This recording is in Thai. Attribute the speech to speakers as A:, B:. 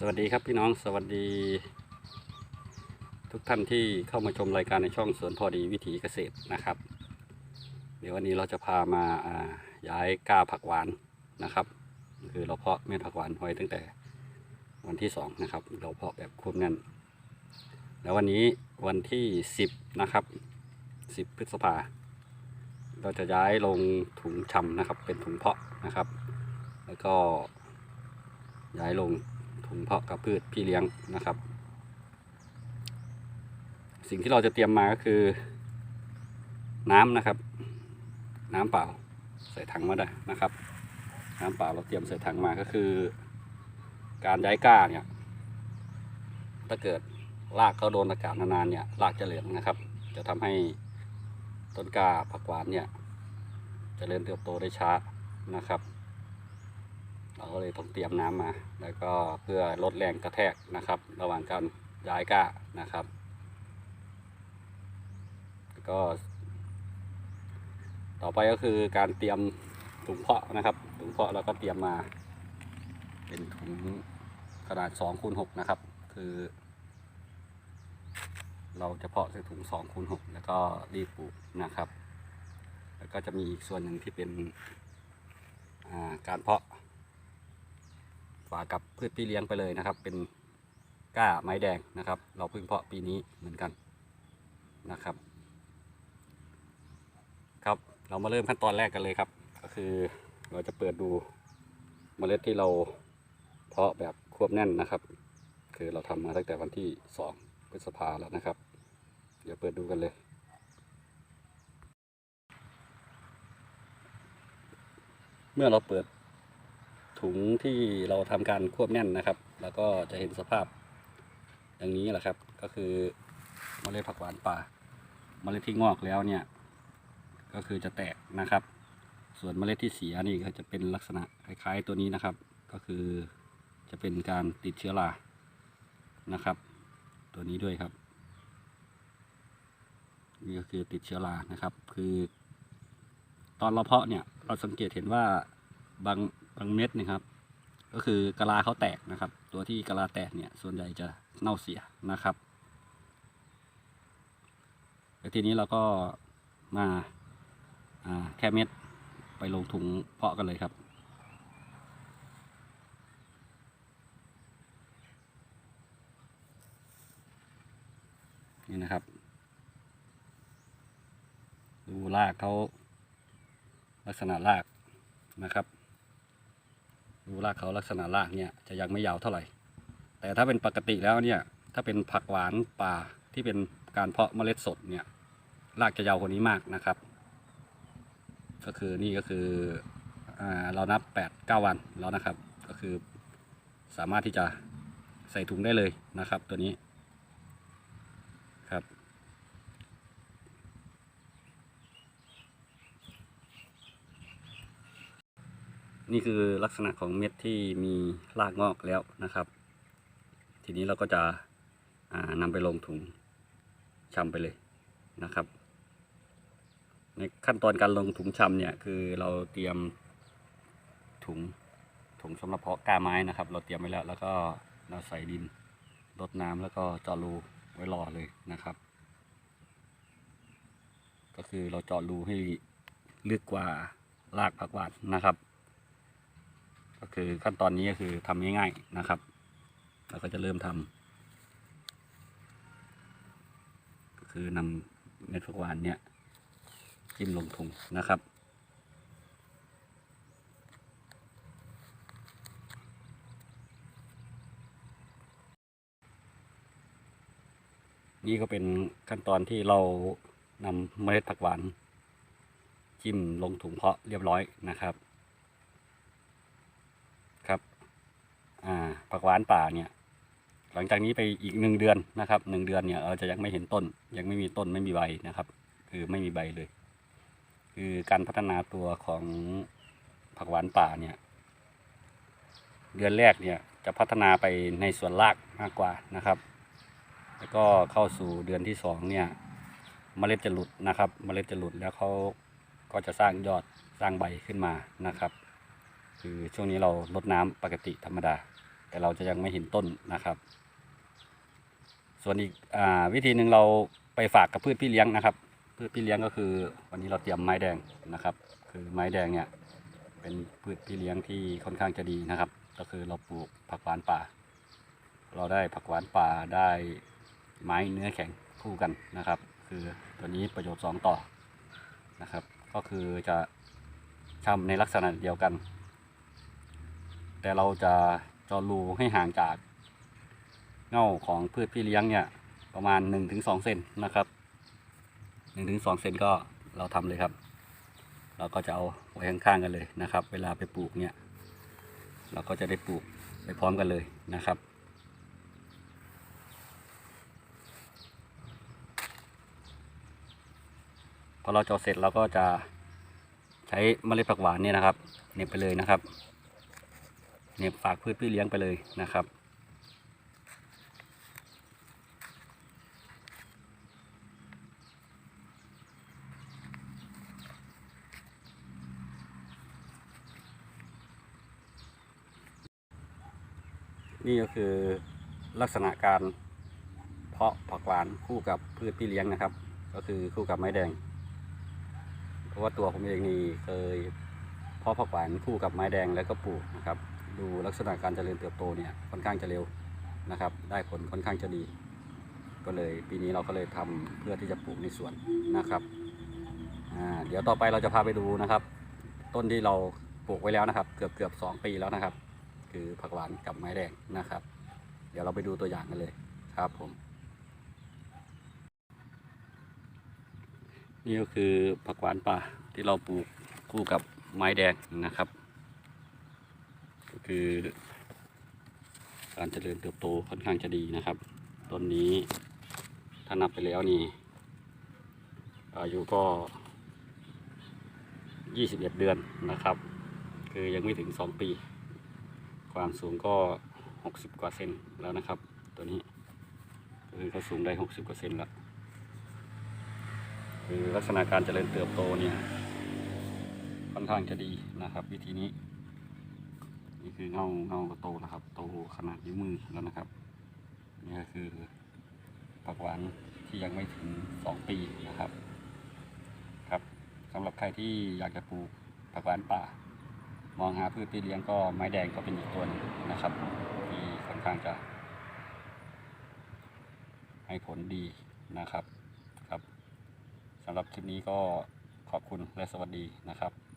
A: สวัสดีครับพี่น้องสวัสดี ทุกท่านที่เข้ามาชมรายการในช่องสวนพอดีวิถีเกษตรนะครับ เดี๋ยววันนี้เราจะพามาาย้ายก้าผักหวานนะครับ คือเราเพาะเม็ดผักหวานไว้ตั้งแต่วันที่สองนะครับเราเพาะแบบควบแน่นแล้ววันนี้วันที่สิบนะครับสิบพฤษภาเราจะย้ายลงถุงชำนะครับ เป็นถุงเพาะนะครับ แล้วก็ย้ายลง ถุงเพาะกับพืชพี่เลี้ยงนะครับ สิ่งที่เราจะเตรียมมาก็คือ น้ำนะครับ น้ำเปล่าใส่ถังมาได้นะครับ น้ำเปล่าเราเตรียมใส่ถังมาก็คือ การย้ายก้าเนี่ยถ้าเกิดรากเขาโดนอากาศนานๆเนี่ยรากจะเหลืองนะครับ จะทำให้ต้นกล้าผักหวานเนี่ยจเจริญเติบโตได้ช้านะครับ เราก็เลยต้องเตรียมน้ำมา แล้วก็เพื่อลดแรงกระแทกนะครับ ระหว่างการย้ายก้านะครับ ก็ ต่อไปก็คือการเตรียมถุงเพาะนะครับ ถุงเพาะเราก็เตรียมมา เป็นถุงขนาด2คูณ6นะครับ คือ เราจะเพาะใส่ถุง2คูณ6แล้วก็รีบปลูกนะครับ แล้วก็จะมีอีกส่วนหนึ่งที่เป็นาการเพาะ ฝากับพืชพี่เลี้ยงไปเลยนะครับ เป็นก้าไม้แดงนะครับ เราเพิ่งเพาะปีนี้เหมือนกันนะครับ ครับเรามาเริ่มขั้นตอนแรกกันเลยครับ ก็คือเราจะเปิดดูเมล็ดที่เราเพาะแบบควบแน่นนะครับ คือเราทำมาตั้งแต่วันที่สองพฤษภาแล้วนะครับ เดี๋ยวเปิดดูกันเลยเมื่อเราเปิด ถุงที่เราทำการควบแน่นนะครับ แล้วก็จะเห็นสภาพอย่างนี้แหละครับ ก็คือเมล็ดผักหวานป่าเมล็ดที่งอกแล้วเนี่ย ก็คือจะแตกนะครับ ส่วนเมล็ดที่เสียนี่ก็จะเป็นลักษณะคล้ายๆตัวนี้นะครับ ก็คือจะเป็นการติดเชื้อรานะครับ ตัวนี้ด้วยครับนี่ก็คือติดเชื้อรานะครับ คือ ตอนเราเพาะเนี่ยเราสังเกตเห็นว่าบาง บางเม็ดนะครับ ก็คือกะลาเขาแตกนะครับ ตัวที่กะลาแตกเนี่ยส่วนใหญ่จะเน่าเสียนะครับแล้วทีนี้เราก็มาาแค่เม็ดไปลงถุงเพาะกันเลยครับนี่นะครับ ดูรากเขาลักษณะรากนะครับ ดูรากเขาลักษณะรากเนี่ยจะยังไม่ยาวเท่าไหร่ แต่ถ้าเป็นปกติแล้วเนี่ยถ้าเป็นผักหวานป่าที่เป็นการเพาะเมล็ดสดเนี่ยรากจะยาวกว่านี้มากนะครับ ก็คือนี่ก็คืออเรานับ 8 9 วันแล้วนะครับ ก็คือสามารถที่จะใส่ถุงได้เลยนะครับ ตัวนี้ครับ นี่คือลักษณะของเม็ดที่มีรากงอกแล้วนะครับ ทีนี้เราก็จะนำไปลงถุงชำไปเลยนะครับ ในขั้นตอนการลงถุงชำเนี่ยคือเราเตรียมถุงถุงสำหรับเพาะก้าไม้นะครับ เราเตรียมไว้แล้ว แล้วก็เราใส่ดินรดน้ำแล้วก็เจาะรูไว้รอเลยนะครับ ก็คือเราเจาะรูให้ลึกกว่ารากผักหวานนะครับ ก็คือขั้นตอนนี้ก็คือทำง่ายๆนะครับเราก็จะเริ่มทำก็คือนำเม็ดผักหวานเนี่ยจิ้มลงถุงนะครับนี่ก็เป็นขั้นตอนที่เรานำเมล็ดผักหวาน จิ้มลงถุงเพาะเรียบร้อยนะครับครับอ่า ผักหวานป่าเนี่ย หลังจากนี้ไปอีกหนึ่งเดือนนะครับหนึ่งเดือนเนี่ยเราจะยังไม่เห็นต้น ยังไม่มีต้นไม่มีใบนะครับ คือไม่มีใบเลย คือการพัฒนาตัวของผักหวานป่าเนี่ย เดือนแรกเนี่ยจะพัฒนาไปในส่วนรากมากกว่านะครับ แล้วก็เข้าสู่เดือนที่สองเนี่ยเมล็ดจะหลุดนะครับเมล็ดจะหลุดแล้วเขาก็จะสร้างยอดสร้างใบขึ้นมานะครับ คือช่วงนี้เราลดน้ำปกติธรรมดา แต่เราจะยังไม่เห็นต้นนะครับ ส่วนอีกอวิธีหนึ่งเราไปฝากกับพืชพี่เลี้ยงนะครับ พืชพี่เลี้ยงก็คือวันนี้เราเตรียมไม้แดงนะครับ คือไม้แดงเนี่ยเป็นพืชพี่เลี้ยงที่ค่อนข้างจะดีนะครับ ก็คือเราปลูกผักหวานป่า เราได้ผักหวานป่าได้ไม้เนื้อแข็งคู่กันนะครับ คือตัวนี้ประโยชน์สองต่อนะครับ ก็คือจะทำในลักษณะเดียวกัน แต่เราจะเจอรูให้ห่างจากเง่าของพืชพี่เลี้ยงเนี่ยประมาณ 1-2 เซนนะครับ 1-2 เซนก็เราทำเลยครับ เราก็จะเอาไว้ข้างๆกันเลยนะครับ เวลาไปปลูกเนี่ย เราก็จะได้ปลูกไปพร้อมกันเลยนะครับพอเราจาะเสร็จเราก็จะใช้เมล็ดผักหวานเนี่ยนะครับเน็บไปเลยนะครับ เหน็บฝากพืชพี่เลี้ยงไปเลยนะครับ นี่ก็คือลักษณะการเพาะผักหวานคู่กับพืชพี่เลี้ยงนะครับ ก็คือคู่กับไม้แดง เพราะว่าตัวผมเองนี่เคยเพาะผักหวานคู่กับไม้แดงแล้วก็ปลูกนะครับ ดูลักษณะการเจริญเติบโตเนี่ยค่อนข้างจะเร็วนะครับ ได้ผลค่อนข้างจะดี ก็เลยปีนี้เราก็เลยทำเพื่อที่จะปลูกในสวนนะครับเดี๋ยวต่อไปเราจะพาไปดูนะครับ ต้นที่เราปลูกไว้แล้วนะครับ เกือบเกือบสองปีแล้วนะครับ คือผักหวานกับไม้แดงนะครับ เดี๋ยวเราไปดูตัวอย่างกันเลยครับผมนี่ก็คือผักหวานป่าที่เราปลูกคู่กับไม้แดงนะครับ ก็คือ การเจริญเติบโตค่อนข้างจะดีนะครับต้นนี้ถ้านับไปแล้วนี่ อายุก็ 21 เดือนนะครับ คือยังไม่ถึง 2 ปี ความสูงก็ 60 กว่าเซนแล้วนะครับ ตัวนี้ คือเขาสูงได้ 60 กว่าเซนแล้วคือลักษณะการเจริญเติบโตเนี่ยค่อนข้างจะดีนะครับ วิธีนี้ นี่คือเงาเงาก็โตนะครับ โตขนาดนิ้วมือแล้วนะครับ นี่ก็คือผักหวานที่ยังไม่ถึง2ปีนะครับ ครับสำหรับใครที่อยากจะปลูกผักหวานป่า มองหาพืชที่เลี้ยงก็ไม้แดงก็เป็นอีกตัวหนึงนะครับที่ค่อนข้างจะ ให้ผลดีนะครับครับสำหรับคลิปนี้ก็ขอบคุณและสวัสดีนะครับ